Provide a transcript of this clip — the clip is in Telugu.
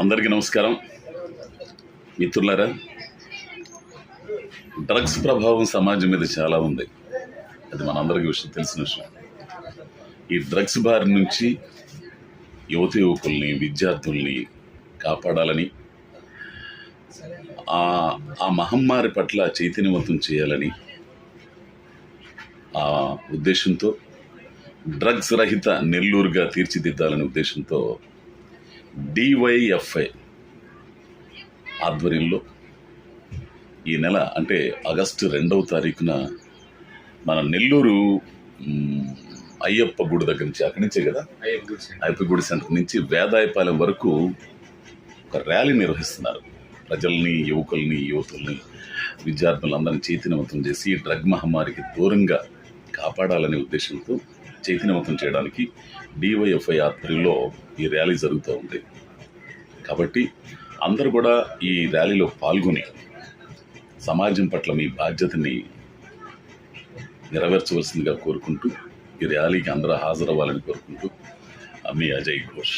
అందరికీ నమస్కారం. మిత్రులారా డ్రగ్స్ ప్రభావం సమాజం మీద చాలా ఉంది. అది మనందరికీ విషయం తెలిసిన విషయం. ఈ డ్రగ్స్ బారి నుంచి యువత యువకుల్ని విద్యార్థుల్ని కాపాడాలని ఆ ఆ మహమ్మారి పట్ల చైతన్యవంతం చేయాలని ఆ ఉద్దేశంతో డ్రగ్స్ రహిత నెల్లూరుగా తీర్చిదిద్దాలనే ఉద్దేశంతో డివైఎఫ్ఐ ఆధ్వర్యంలో ఈ నెల అంటే ఆగస్టు రెండవ తారీఖున మన నెల్లూరు అయ్యప్ప గుడి దగ్గర నుంచి అక్కడి నుంచే కదా? అయ్యప్ప గుడి సెంటర్ నుంచి వేదాయపాలెం వరకు ఒక ర్యాలీ నిర్వహిస్తున్నారు. ప్రజల్ని యువకుల్ని యువతుల్ని విద్యార్థులందరినీ చైతన్యవంతం చేసి డ్రగ్ మహమ్మారికి దూరంగా కాపాడాలనే ఉద్దేశంతో చైతన్యవంతం చేయడానికి డివైఎఫ్ఐ ఆధ్వర్యంలో ఈ ర్యాలీ జరుగుతూ ఉంది. కాబట్టి అందరూ కూడా ఈ ర్యాలీలో పాల్గొని సమాజం పట్ల మీ బాధ్యతని నెరవేర్చవలసిందిగా కోరుకుంటూ ఈ ర్యాలీకి అందరూ హాజరవ్వాలని కోరుకుంటూ మీ అజయ్ ఘోష్.